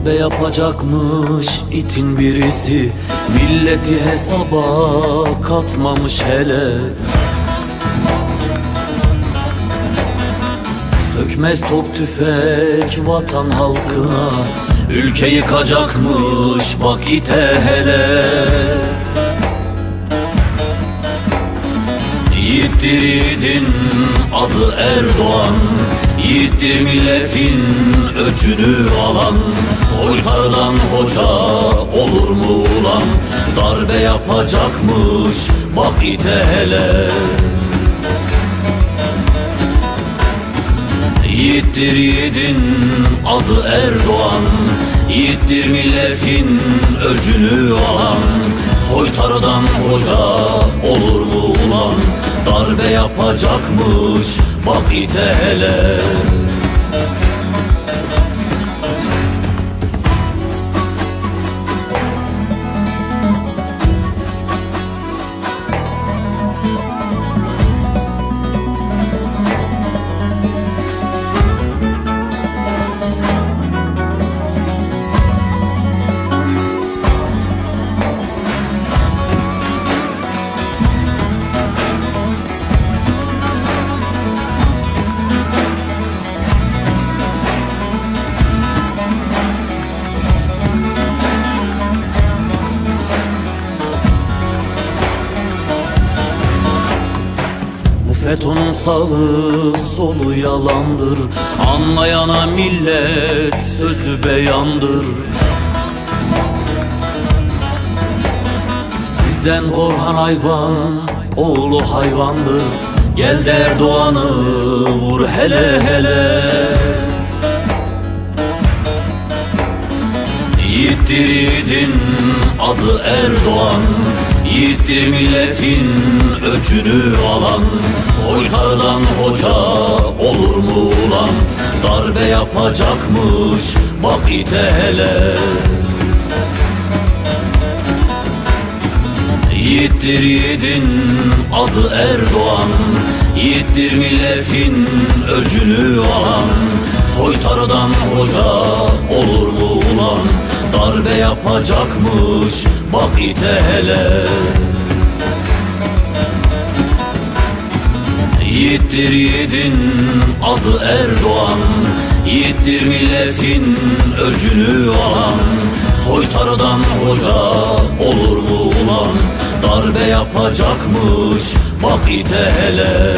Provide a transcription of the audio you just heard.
Darbe yapacakmış itin birisi. Milleti hesaba katmamış hele. Sökmez top tüfek vatan halkına. Ülke yıkacakmış bak ite hele Yiğittir yiğidin adı Erdoğan. Yiğittir milletin öcünü alan. Soytardan hoca olur mu ulan? Darbe yapacakmış bak ite hele. Yiğittir yiğidin adı Erdoğan. Yiğittir milletin öcünü alan. Soytarıdan hoca olur mu ulan Darbe yapacakmış. Bak ite hele FETÖ'nün sağı solu yalandır. Anlayana millet sözü beyandır. Sizden Korhan hayvan, oğlu hayvandır. Gel de Erdoğan'ı vur hele hele. Yiğittir adı Erdoğan Yiğittir milletin öcünü alan Soytardan hoca olur mu ulan? Darbe yapacakmış bak ite hele. Yiğittir yiğidin adı Erdoğan Yiğittir milletin öcünü alan Soytarıdan hoca olur mu ulan yapacakmış bak ite hele. Yiğittir yiğidin adı Erdoğan Yiğittir milletin öcünü alan. Soytarıdan hoca olur mu ulan? Darbe yapacakmış bak ite hele